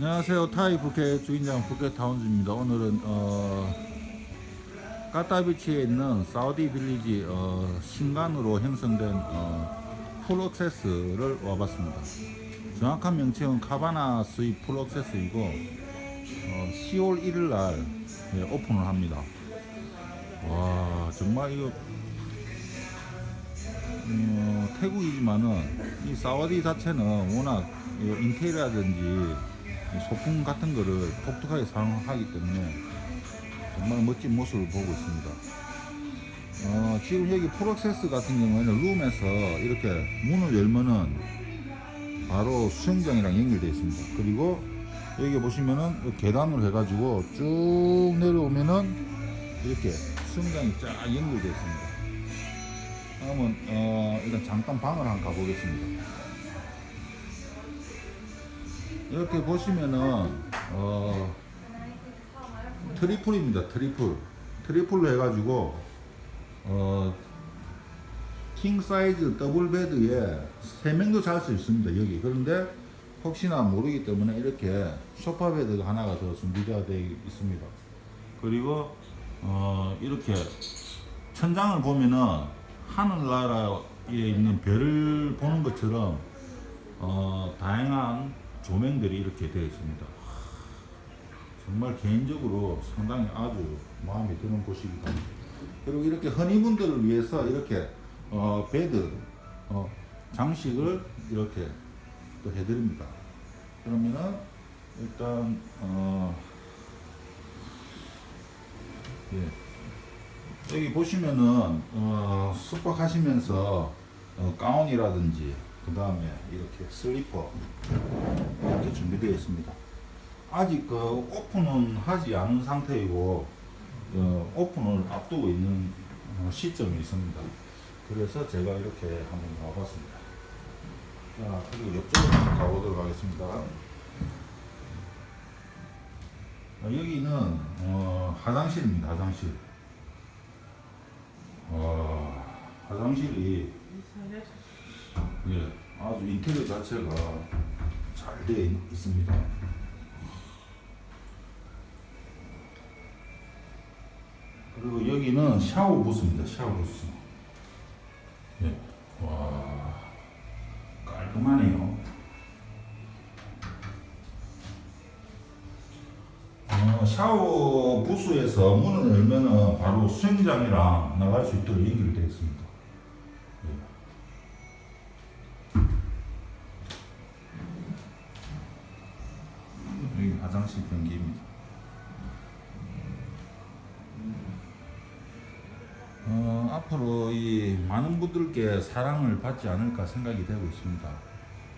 안녕하세요. 타이 푸켓 주인장 푸켓 타운즈입니다. 오늘은 어, 까따비치에 있는 사우디 빌리지 어, 신간으로 형성된 어, 풀 억세스를 와봤습니다. 정확한 명칭은 카바나 스윗 풀 억세스이고 어, 10월 1일 날 예, 오픈을 합니다. 와 정말 이거 어, 태국이지만은 이 사와디 자체는 워낙 이 인테리어라든지 이 소품 같은 거를 독특하게 사용하기 때문에 정말 멋진 모습을 보고 있습니다. 어, 지금 여기 프로세스 같은 경우에는 룸에서 이렇게 문을 열면은 바로 수영장이랑 연결되어 있습니다. 그리고 여기 보시면은 이 계단으로 해가지고 쭉 내려오면은 이렇게 수영장이 쫙 연결되어 있습니다. 다음은 어, 일단 잠깐 방을 한번 가보겠습니다. 이렇게 보시면은 어, 트리플입니다. 트리플. 트리플로 해가지고 어, 킹 사이즈 더블 베드에 세 명도 잘 수 있습니다. 여기 그런데 혹시나 모르기 때문에 이렇게 소파 베드가 하나가 더 준비되어 있습니다. 그리고 어, 이렇게 천장을 보면은 하늘나라에 있는 별을 보는 것처럼 어, 다양한 조명들이 이렇게 되어 있습니다. 정말 개인적으로 상당히 아주 마음에 드는 곳이기도 합니다. 그리고 이렇게 흔히분들을 위해서 이렇게 어, 베드 어, 장식을 이렇게 또 해드립니다. 그러면은 일단 어, 예. 여기 보시면은 어, 숙박하시면서 어, 가운이라든지 그 다음에 이렇게 슬리퍼 이렇게 준비되어 있습니다. 아직 그 오픈은 하지 않은 상태이고 어, 오픈을 앞두고 있는 어, 시점이 있습니다. 그래서 제가 이렇게 한번 와봤습니다. 자 그리고 옆쪽으로 가보도록 하겠습니다. 아, 여기는 어, 화장실입니다. 화장실. 와, 화장실이 예, 아주 인테리어 자체가 잘 되어 있- 있습니다. 그리고 여기는 샤워 부스입니다. 샤워 부스. 예, 와, 깔끔하네요. 어, 샤워 부스에서 문을 열면은 바로 수영장이랑 나갈 수 있도록 연결되어 있습니다. 예. 여기 화장실 변기입니다. 어, 앞으로 이 많은 분들께 사랑을 받지 않을까 생각이 되고 있습니다.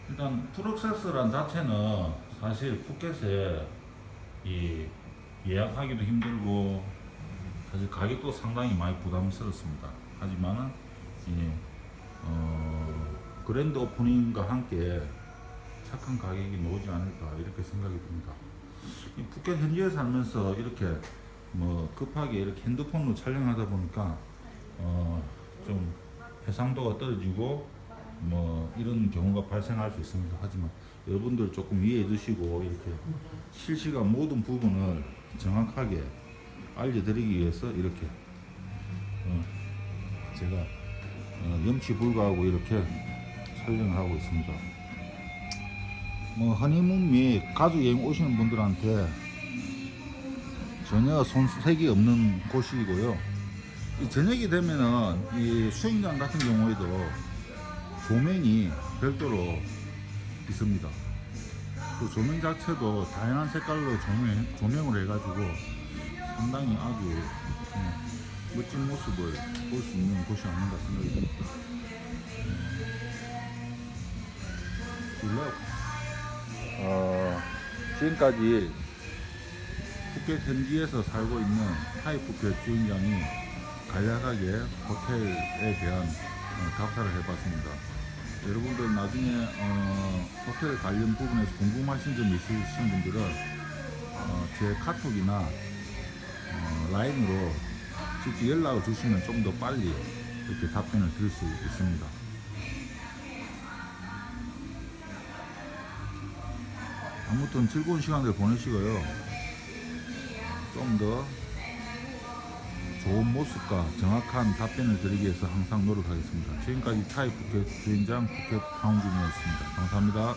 일단 프로세스란 자체는 사실 푸켓에 이 예약하기도 힘들고 사실 가격도 상당히 많이 부담스럽습니다. 하지만은 이 어, 그랜드 오프닝과 함께 착한 가격이 나오지 않을까 이렇게 생각이 듭니다. 이 푸켓 현지에 살면서 이렇게 뭐 급하게 이렇게 핸드폰으로 촬영하다 보니까 어, 좀 해상도가 떨어지고 뭐 이런 경우가 발생할 수 있습니다. 하지만 여러분들 조금 이해해 주시고 이렇게 실시간 모든 부분을 정확하게 알려드리기 위해서 이렇게 어, 제가 어, 염치 불구하고 이렇게 촬영을 하고 있습니다. 뭐 허니문 및 가족 여행 오시는 분들한테 전혀 손색이 없는 곳이고요. 이 저녁이 되면은 이 수영장 같은 경우에도 조명이 별도로 있습니다. 그 조명 자체도 다양한 색깔로 조명, 조명을 해가지고 상당히 아주 음, 멋진 모습을 볼 수 있는 곳이 아닌가 생각이 듭니다. 어, 지금까지 푸켓 현지에서 살고 있는 타이 푸켓 주인장이 간략하게 호텔에 대한 어, 답사를 해봤습니다. 여러분들 나중에 어, 호텔 관련 부분에서 궁금하신 점이 있으신 분들은 어, 제 카톡이나 어, 라인으로 직접 연락을 주시면 좀 더 빨리 이렇게 답변을 드릴 수 있습니다. 아무튼 즐거운 시간들 보내시고요. 좀 더 좋은 모습과 정확한 답변을 드리기 위해서 항상 노력하겠습니다. 지금까지 타이 푸켓 주인장 푸켓 하웅준이었습니다. 감사합니다.